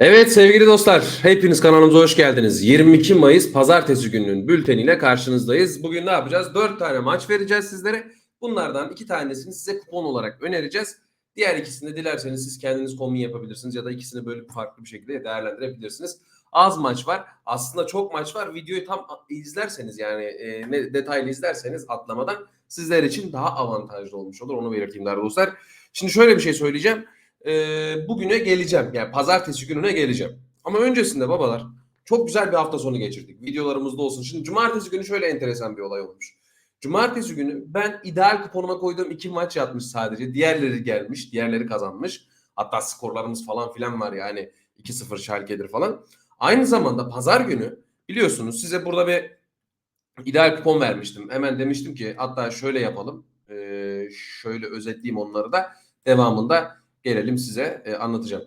Evet sevgili dostlar, hepiniz kanalımıza hoş geldiniz. 22 Mayıs Pazartesi gününün bülteniyle karşınızdayız. Bugün ne yapacağız? 4 tane maç vereceğiz sizlere. Bunlardan 2 tanesini size kupon olarak önereceğiz. Diğer ikisini de dilerseniz siz kendiniz kombin yapabilirsiniz ya da ikisini böyle farklı bir şekilde değerlendirebilirsiniz. Az maç var. Aslında çok maç var. Videoyu tam izlerseniz yani e, detaylı izlerseniz atlamadan sizler için daha avantajlı olmuş olur. Onu belirteyim değerli dostlar. Şimdi şöyle bir şey söyleyeceğim e, bugüne geleceğim. Yani pazartesi gününe geleceğim. Ama öncesinde babalar çok güzel bir hafta sonu geçirdik. Videolarımızda olsun. Şimdi cumartesi günü şöyle enteresan bir olay olmuş. Cumartesi günü ben ideal kuponuma koyduğum iki maç yatmış sadece. Diğerleri gelmiş. Diğerleri kazanmış. Hatta skorlarımız falan filan var yani. 2-0 Schalke'dir falan. Aynı zamanda pazar günü biliyorsunuz size burada bir ideal kupon vermiştim. Hemen demiştim ki hatta şöyle yapalım. Ee, şöyle özetleyeyim onları da. Devamında gelelim size e, anlatacağım.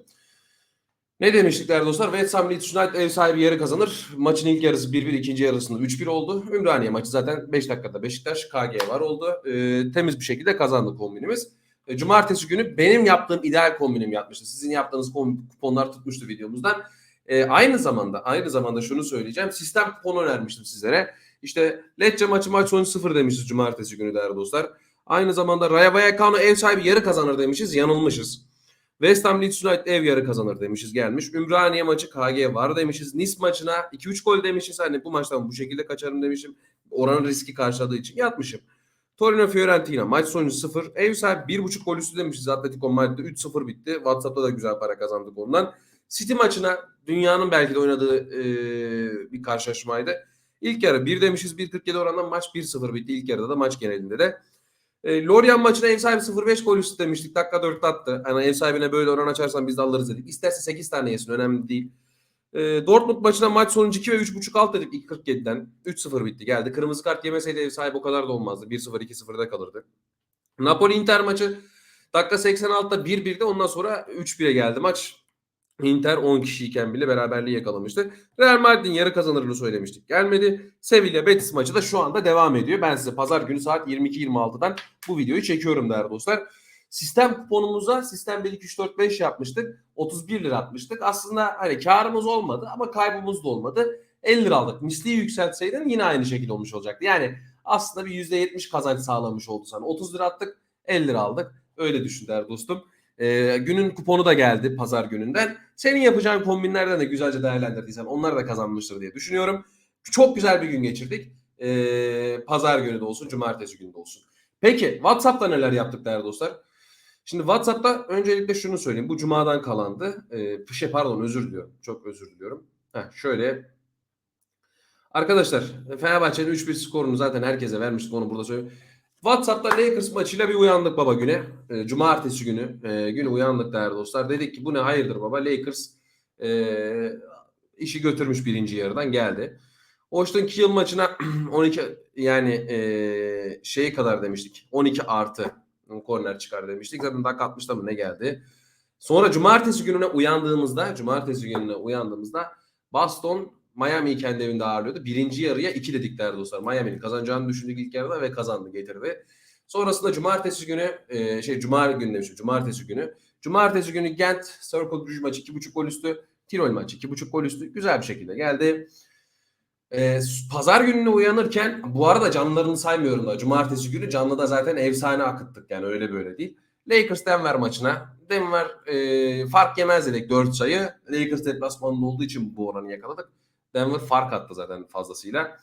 Ne demiştik değerli dostlar? West Ham Leeds United ev sahibi yarı kazanır. Maçın ilk yarısı 1-1, ikinci yarısında 3-1 oldu. Ümraniye maçı zaten 5 dakikada Beşiktaş KG var oldu. E, temiz bir şekilde kazandı kombinimiz. E, cumartesi günü benim yaptığım ideal kombinim yatmıştı. Sizin yaptığınız kuponlar tutmuştu videomuzdan. E, aynı zamanda aynı zamanda şunu söyleyeceğim. Sistem kuponu önermiştim sizlere. İşte Lecce maçı maç sonu 0 demişiz cumartesi günü değerli dostlar. Aynı zamanda Rayo Vallecano ev sahibi yarı kazanır demişiz. Yanılmışız. West Ham Leeds United ev yarı kazanır demişiz gelmiş. Ümraniye maçı KG var demişiz. Nice maçına 2-3 gol demişiz. Hani bu maçtan bu şekilde kaçarım demişim. Oranın riski karşıladığı için yatmışım. Torino Fiorentina maç sonucu 0. Ev sahibi 1.5 gol üstü demişiz. Atletico Madrid'de 3-0 bitti. WhatsApp'ta da güzel para kazandık ondan. City maçına dünyanın belki de oynadığı e, bir karşılaşmaydı. İlk yarı 1 demişiz 1.47 orandan maç 1-0 bitti. İlk yarıda da maç genelinde de. E, Lorient maçına ev sahibi 0-5 gol üstü demiştik. Dakika 4'te attı. Yani ev sahibine böyle oran açarsan biz de alırız dedik. İsterse 8 tane yesin önemli değil. E, Dortmund maçına maç sonucu 2 ve 3.5 alt dedik 2.47'den. 3-0 bitti geldi. Kırmızı kart yemeseydi ev sahibi o kadar da olmazdı. 1-0 2-0'da kalırdı. Napoli Inter maçı dakika 86'da 1-1'de ondan sonra 3-1'e geldi maç. Inter 10 kişiyken bile beraberliği yakalamıştı. Real Madrid'in yarı kazanırını söylemiştik. Gelmedi. Sevilla Betis maçı da şu anda devam ediyor. Ben size pazar günü saat 22.26'dan bu videoyu çekiyorum değerli dostlar. Sistem kuponumuza sistem 1 2 3 4 5 yapmıştık. 31 lira atmıştık. Aslında hani karımız olmadı ama kaybımız da olmadı. 50 lira aldık. Misliyi yükseltseydin yine aynı şekilde olmuş olacaktı. Yani aslında bir %70 kazanç sağlamış oldu sana. 30 lira attık 50 lira aldık. Öyle düşün değerli dostum. Ee, günün kuponu da geldi pazar gününden. Senin yapacağın kombinlerden de güzelce değerlendirdiysen onlar da kazanmıştır diye düşünüyorum. Çok güzel bir gün geçirdik. Ee, pazar günü de olsun, cumartesi günü de olsun. Peki WhatsApp'ta neler yaptık değerli dostlar? Şimdi WhatsApp'ta öncelikle şunu söyleyeyim. Bu cumadan kalandı. Ee, şey pardon özür diliyorum. Çok özür diliyorum. Heh, şöyle Arkadaşlar Fenerbahçe'nin 3-1 skorunu zaten herkese vermiştik onu burada söyleyeyim. WhatsApp'ta Lakers maçıyla bir uyandık baba güne. E, Cumartesi günü e, günü uyandık değerli dostlar. Dedik ki bu ne hayırdır baba Lakers e, işi götürmüş birinci yarıdan geldi. Washington Kiel maçına 12 yani e, şeye kadar demiştik. 12 artı korner çıkar demiştik. Zaten dakika 60'da mı ne geldi. Sonra cumartesi gününe uyandığımızda cumartesi gününe uyandığımızda Boston Miami'yi kendi evinde ağırlıyordu. Birinci yarıya iki dedik değerli dostlar. Miami'nin kazanacağını düşündük ilk yarıda ve kazandı getirdi. Sonrasında cumartesi günü e, şey cuma günü demişim cumartesi günü. Cumartesi günü Gent Circle Bruges maçı 2.5 gol üstü. Tirol maçı 2.5 gol üstü. Güzel bir şekilde geldi. E, Pazar gününe uyanırken bu arada canlılarını saymıyorum da cumartesi günü canlı da zaten efsane akıttık yani öyle böyle değil. Lakers Denver maçına Denver e, fark yemez dedik 4 sayı. Lakers deplasmanında olduğu için bu oranı yakaladık. Denver fark attı zaten fazlasıyla.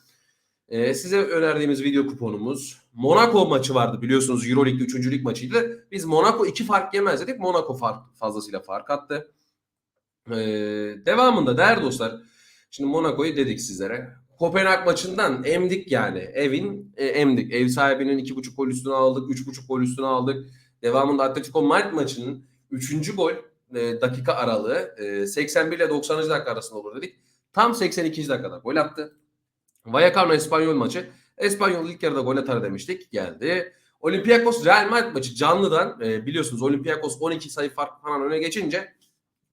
Ee, size önerdiğimiz video kuponumuz Monaco maçı vardı biliyorsunuz Euroleague'de 3. lig maçıydı. Biz Monaco 2 fark yemez dedik. Monaco fark, fazlasıyla fark attı. Ee, devamında değerli dostlar şimdi Monaco'yu dedik sizlere. Kopenhag maçından emdik yani. Evin e, emdik. Ev sahibinin 2.5 gol üstüne aldık. 3.5 gol üstüne aldık. Devamında Atletico Madrid maçının 3. gol e, dakika aralığı e, 81 ile 90. dakika arasında olur dedik. Tam 82. dakikada gol attı. Vallecano Espanyol maçı. Espanyol ilk yarıda gol atar demiştik. Geldi. Olympiakos Real Madrid maçı canlıdan e, biliyorsunuz Olympiakos 12 sayı fark falan öne geçince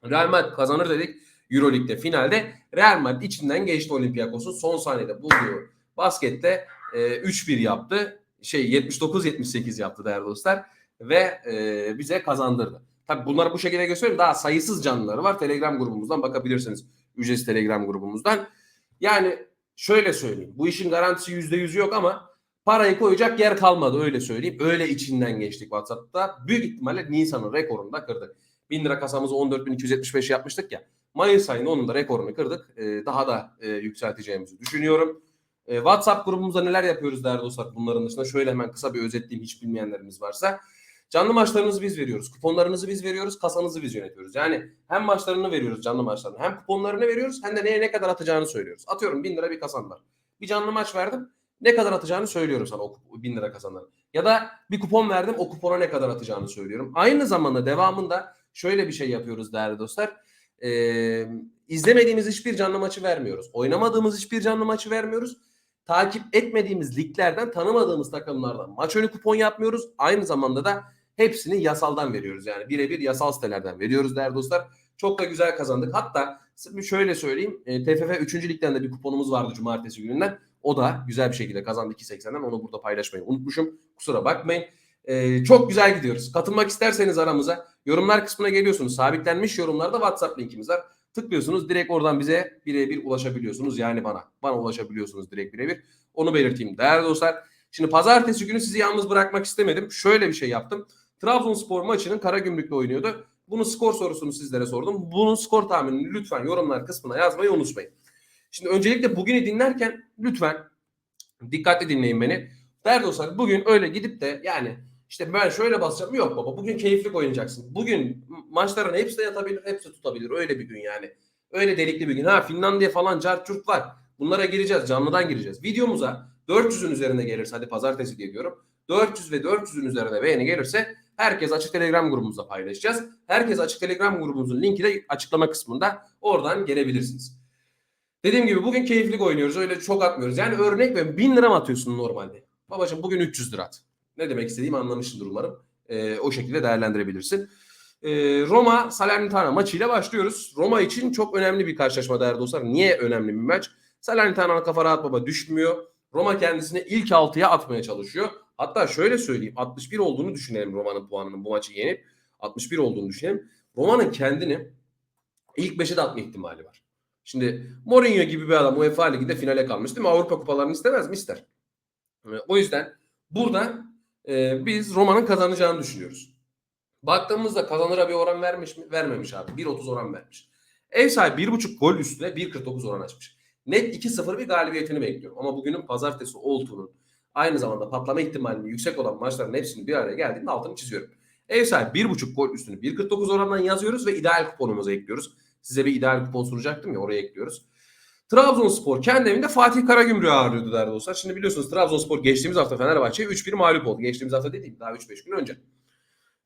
Real Madrid kazanır dedik. Euroleague'de finalde Real Madrid içinden geçti Olympiakos'un son saniyede bulduğu baskette e, 3-1 yaptı. Şey 79-78 yaptı değerli dostlar ve e, bize kazandırdı. Tabii bunları bu şekilde gösteriyorum. Daha sayısız canlıları var. Telegram grubumuzdan bakabilirsiniz. Ücretsiz Telegram grubumuzdan. Yani şöyle söyleyeyim. Bu işin garantisi yüzde yüz yok ama parayı koyacak yer kalmadı öyle söyleyeyim. Öyle içinden geçtik WhatsApp'ta. Büyük ihtimalle Nisan'ın rekorunu da kırdık. 1000 lira kasamızı 14.275 yapmıştık ya. Mayıs ayında onun da rekorunu kırdık. Ee, daha da e, yükselteceğimizi düşünüyorum. E, WhatsApp grubumuzda neler yapıyoruz değerli dostlar bunların dışında. Şöyle hemen kısa bir özetleyeyim hiç bilmeyenlerimiz varsa. Canlı maçlarınızı biz veriyoruz. Kuponlarınızı biz veriyoruz. Kasanızı biz yönetiyoruz. Yani hem maçlarını veriyoruz canlı maçlarını hem kuponlarını veriyoruz hem de neye ne kadar atacağını söylüyoruz. Atıyorum 1000 lira bir kasan var. Bir canlı maç verdim. Ne kadar atacağını söylüyorum sana o 1000 lira kazanları. Ya da bir kupon verdim o kupona ne kadar atacağını söylüyorum. Aynı zamanda devamında şöyle bir şey yapıyoruz değerli dostlar. Ee, izlemediğimiz hiçbir canlı maçı vermiyoruz. Oynamadığımız hiçbir canlı maçı vermiyoruz. Takip etmediğimiz liglerden tanımadığımız takımlardan maç önü kupon yapmıyoruz. Aynı zamanda da hepsini yasaldan veriyoruz. Yani birebir yasal sitelerden veriyoruz değerli dostlar. Çok da güzel kazandık. Hatta şöyle söyleyeyim. E, TFF 3. ligden de bir kuponumuz vardı cumartesi gününden. O da güzel bir şekilde kazandı 2.80'den. Onu burada paylaşmayı unutmuşum. Kusura bakmayın. E, çok güzel gidiyoruz. Katılmak isterseniz aramıza yorumlar kısmına geliyorsunuz. Sabitlenmiş yorumlarda WhatsApp linkimiz var. Tıklıyorsunuz direkt oradan bize birebir ulaşabiliyorsunuz. Yani bana. Bana ulaşabiliyorsunuz direkt birebir. Onu belirteyim. Değerli dostlar. Şimdi pazartesi günü sizi yalnız bırakmak istemedim. Şöyle bir şey yaptım. Trabzonspor maçının Karagümrük'te oynuyordu. Bunu skor sorusunu sizlere sordum. Bunun skor tahminini lütfen yorumlar kısmına yazmayı unutmayın. Şimdi öncelikle bugünü dinlerken lütfen dikkatli dinleyin beni. Değerli dostlar bugün öyle gidip de yani işte ben şöyle basacağım. Yok baba bugün keyifli oynayacaksın. Bugün maçların hepsi de yatabilir, hepsi tutabilir. Öyle bir gün yani. Öyle delikli bir gün. Ha Finlandiya falan carçurt var. Bunlara gireceğiz. Canlıdan gireceğiz. Videomuza 400'ün üzerine gelirse hadi pazartesi diye diyorum. 400 ve 400'ün üzerine beğeni gelirse herkes açık telegram grubumuzda paylaşacağız. Herkes açık telegram grubumuzun linki de açıklama kısmında oradan gelebilirsiniz. Dediğim gibi bugün keyifli oynuyoruz. Öyle çok atmıyoruz. Yani örnek ver 1000 lira mı atıyorsun normalde? Babacığım bugün 300 lira at. Ne demek istediğimi anlamışsındır umarım. Ee, o şekilde değerlendirebilirsin. Ee, Roma Salernitana maçıyla başlıyoruz. Roma için çok önemli bir karşılaşma değerli dostlar. Niye önemli bir maç? Salernitana kafa rahat baba düşmüyor. Roma kendisini ilk altıya atmaya çalışıyor. Hatta şöyle söyleyeyim 61 olduğunu düşünelim Roma'nın puanının bu maçı yenip 61 olduğunu düşünelim. Roma'nın kendini ilk 5'e de atma ihtimali var. Şimdi Mourinho gibi bir adam UEFA Ligi'nde finale kalmış değil mi? Avrupa kupalarını istemez mi? İster. O yüzden burada e, biz Roma'nın kazanacağını düşünüyoruz. Baktığımızda kazanıra bir oran vermiş mi? Vermemiş abi. 1.30 oran vermiş. Ev sahibi 1.5 gol üstüne 1.49 oran açmış. Net 2-0 bir galibiyetini bekliyorum. Ama bugünün pazartesi olduğunun aynı zamanda patlama ihtimali yüksek olan maçların hepsinin bir araya geldiğinde altını çiziyorum. Ev sahibi 1.5 gol üstünü 1.49 orandan yazıyoruz ve ideal kuponumuza ekliyoruz. Size bir ideal kupon sunacaktım ya oraya ekliyoruz. Trabzonspor kendi evinde Fatih Karagümrük'ü ağırlıyordu değerli dostlar. Şimdi biliyorsunuz Trabzonspor geçtiğimiz hafta Fenerbahçe'ye 3-1 mağlup oldu. Geçtiğimiz hafta dediğim daha 3-5 gün önce.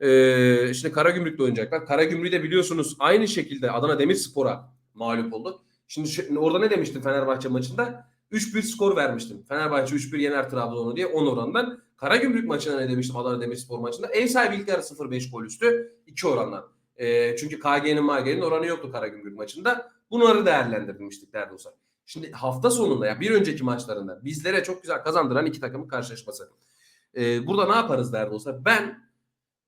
Ee, şimdi Karagümrük'le oynayacaklar. Karagümrük'ü de biliyorsunuz aynı şekilde Adana Demirspor'a mağlup oldu. Şimdi şu, orada ne demiştim Fenerbahçe maçında? 3-1 skor vermiştim. Fenerbahçe 3-1 yener Trabzon'u diye 10 orandan. Karagümrük maçına ne demiştim Adana Demirspor maçında? Ev sahibi ilk yarı 0-5 gol üstü 2 orandan. E, çünkü KG'nin MAG'nin oranı yoktu Karagümrük maçında. Bunları değerlendirmiştik değerli dostlar. Şimdi hafta sonunda ya bir önceki maçlarında bizlere çok güzel kazandıran iki takımın karşılaşması. E, burada ne yaparız değerli dostlar? Ben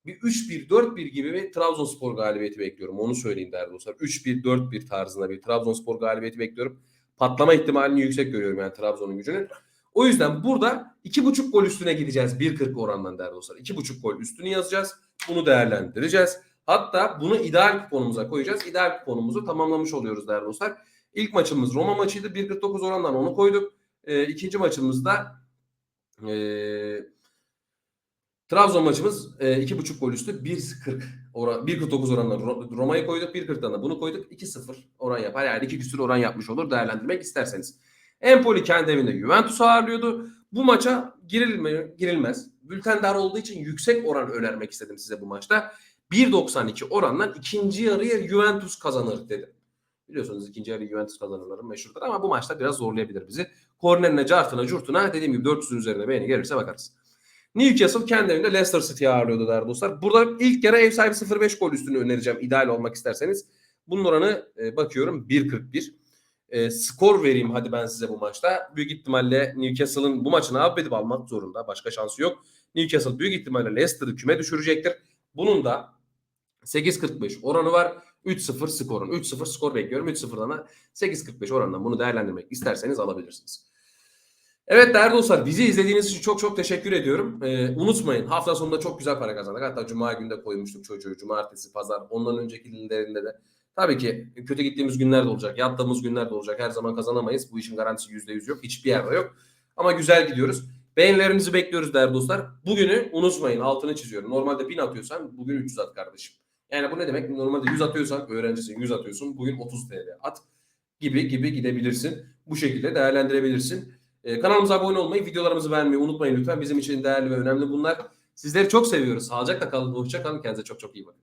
bir 3-1, 4-1 gibi bir Trabzonspor galibiyeti bekliyorum. Onu söyleyeyim değerli dostlar. 3-1, 4-1 tarzında bir Trabzonspor galibiyeti bekliyorum. Patlama ihtimalini yüksek görüyorum yani Trabzon'un gücünü. O yüzden burada 2.5 gol üstüne gideceğiz 1.40 orandan değerli dostlar. 2.5 gol üstünü yazacağız. Bunu değerlendireceğiz. Hatta bunu ideal kuponumuza koyacağız. İdeal kuponumuzu tamamlamış oluyoruz değerli dostlar. İlk maçımız Roma maçıydı. 1.49 orandan onu koyduk. E, ikinci maçımızda e, Trabzon maçımız e, 2.5 gol üstü 1.40 oran 1.49 oranla Roma'yı koyduk. 1.40'dan da bunu koyduk. 2.0 oran yapar. Yani 2 küsür oran yapmış olur değerlendirmek isterseniz. Empoli kendi evinde Juventus ağırlıyordu. Bu maça girilme, girilmez. Bülten dar olduğu için yüksek oran önermek istedim size bu maçta. 1.92 orandan ikinci yarıya Juventus kazanır dedim. Biliyorsunuz ikinci yarı Juventus kazanırları meşhurdur ama bu maçta biraz zorlayabilir bizi. Kornerine, cartına, curtuna dediğim gibi 400'ün üzerine beğeni gelirse bakarız. Newcastle kendi evinde Leicester City'yi ağırlıyordu değerli dostlar. Burada ilk yarı ev sahibi 0.5 gol üstünü önereceğim ideal olmak isterseniz. Bunun oranı e, bakıyorum 1.41. E, skor vereyim hadi ben size bu maçta. Büyük ihtimalle Newcastle'ın bu maçını affedip almak zorunda. Başka şansı yok. Newcastle büyük ihtimalle Leicester'ı küme düşürecektir. Bunun da 8.45 oranı var. 3-0 skorun. 3-0 skor bekliyorum. 3-0'dan da 8.45 oranından bunu değerlendirmek isterseniz alabilirsiniz. Evet değerli dostlar bizi izlediğiniz için çok çok teşekkür ediyorum. Ee, unutmayın hafta sonunda çok güzel para kazandık. Hatta cuma günde koymuştuk çocuğu. Cumartesi, pazar ondan önceki günlerinde de. Tabii ki kötü gittiğimiz günler de olacak. Yattığımız günler de olacak. Her zaman kazanamayız. Bu işin garantisi %100 yok. Hiçbir yerde yok. Ama güzel gidiyoruz. Beğenilerinizi bekliyoruz değerli dostlar. Bugünü unutmayın altını çiziyorum. Normalde 1000 atıyorsan bugün 300 at kardeşim. Yani bu ne demek? Normalde 100 atıyorsan öğrencisin 100 atıyorsun. Bugün 30 TL at gibi gibi gidebilirsin. Bu şekilde değerlendirebilirsin. Ee, kanalımıza abone olmayı, videolarımızı beğenmeyi unutmayın lütfen. Bizim için değerli ve önemli bunlar. Sizleri çok seviyoruz. Sağlıcakla kalın, hoşça kalın. Kendinize çok çok iyi bakın.